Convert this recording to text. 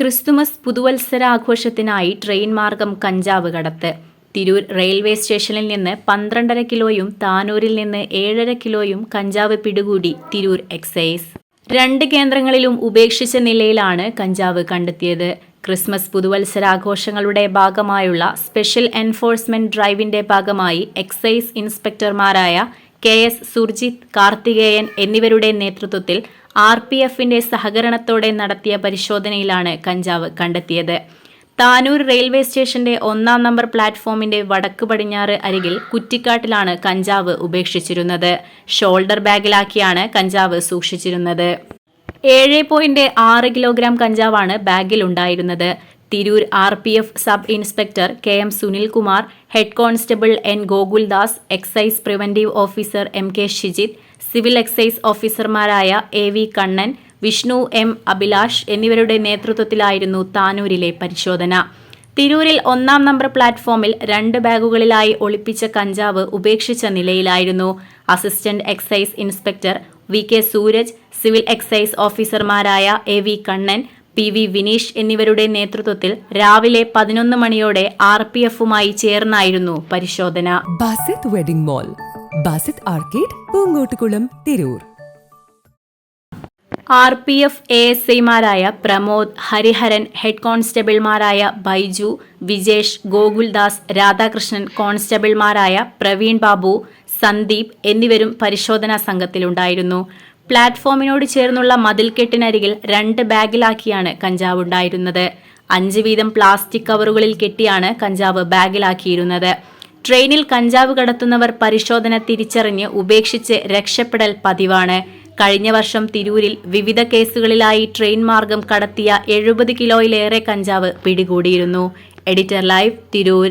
Christmas പുതുവത്സരാഘോഷത്തിനായി train മാർഗം കഞ്ചാവ് കടത്ത്. തിരൂർ റെയിൽവേ സ്റ്റേഷനിൽ നിന്ന് പന്ത്രണ്ടര കിലോയും താനൂരിൽ നിന്ന് ഏഴര കിലോയും കഞ്ചാവ് പിടികൂടി തിരൂർ എക്സൈസ്. രണ്ട് കേന്ദ്രങ്ങളിലും ഉപേക്ഷിച്ച നിലയിലാണ് കഞ്ചാവ് കണ്ടെത്തിയത്. ക്രിസ്മസ് പുതുവത്സരാഘോഷങ്ങളുടെ ഭാഗമായുള്ള സ്പെഷ്യൽ എൻഫോഴ്സ്മെന്റ് ഡ്രൈവിന്റെ ഭാഗമായി എക്സൈസ് ഇൻസ്പെക്ടർമാരായ കെ എസ് സുർജിത് കാർത്തികേയൻ എന്നിവരുടെ നേതൃത്വത്തിൽ ആർ പി എഫിന്റെ സഹകരണത്തോടെ നടത്തിയ പരിശോധനയിലാണ് കഞ്ചാവ് കണ്ടെത്തിയത്. താനൂർ റെയിൽവേ സ്റ്റേഷന്റെ ഒന്നാം നമ്പർ പ്ലാറ്റ്ഫോമിന്റെ വടക്ക് പടിഞ്ഞാറ് അരികിൽ കുറ്റിക്കാട്ടിലാണ് കഞ്ചാവ് ഉപേക്ഷിച്ചിരുന്നത്. ഷോൾഡർ ബാഗിലാക്കിയാണ് കഞ്ചാവ് സൂക്ഷിച്ചിരുന്നത്. ഏഴ് പോയിന്റ് ആറ് കിലോഗ്രാം കഞ്ചാവാണ് ബാഗിലുണ്ടായിരുന്നത്. Tirur R P F sub inspector K M Sunilkumar head constable N Gokuldas excise preventive officer M K Shijith civil excise ഓഫീസർമാരായ A V Kannan Vishnu M Abhilash എന്നിവരുടെ നേതൃത്വത്തിലായിരുന്നു താനൂരിലെ പരിശോധന. തിരൂരിൽ ഒന്നാം നമ്പർ പ്ലാറ്റ്ഫോമിൽ രണ്ട് ബാഗുകളിലായി ഒളിപ്പിച്ച കഞ്ചാവ് ഉപേക്ഷിച്ച നിലയിലായിരുന്നു. Assistant excise inspector V K Suraj civil excise ഓഫീസർമാരായ A V Kannan P V Vineesh എന്നിവരുടെ നേതൃത്വത്തിൽ രാവിലെ പതിനൊന്ന് മണിയോടെ ആർ പി എഫുമായി ചേർന്നായിരുന്നു പരിശോധന. Basith wedding mall Basith arcade Poonkottukulam Tirur. R P F A S ഐമാരായ പ്രമോദ് ഹരിഹരൻ ഹെഡ് കോൺസ്റ്റബിൾമാരായ ബൈജു വിജേഷ് ഗോകുൽദാസ് രാധാകൃഷ്ണൻ കോൺസ്റ്റബിൾമാരായ പ്രവീൺ ബാബു സന്ദീപ് എന്നിവരും പരിശോധനാ സംഘത്തിലുണ്ടായിരുന്നു. പ്ലാറ്റ്ഫോമിനോട് ചേർന്നുള്ള മതിൽക്കെട്ടിനരികിൽ രണ്ട് ബാഗിലാക്കിയാണ് കഞ്ചാവ് ഉണ്ടായിരുന്നത് അഞ്ച് വീതം പ്ലാസ്റ്റിക് കവറുകളിൽ കെട്ടിയാണ് കഞ്ചാവ് ബാഗിലാക്കിയിരുന്നത്. ട്രെയിനിൽ കഞ്ചാവ് കടത്തുന്നവർ പരിശോധന തിരിച്ചറിഞ്ഞ് ഉപേക്ഷിച്ച് രക്ഷപ്പെടൽ പതിവാണ്. കഴിഞ്ഞ വർഷം തിരൂരിൽ വിവിധ കേസുകളിലായി ട്രെയിൻ മാർഗം കടത്തിയ എഴുപത് കിലോയിലേറെ കഞ്ചാവ് പിടികൂടിയിരുന്നു. Editor live Tirur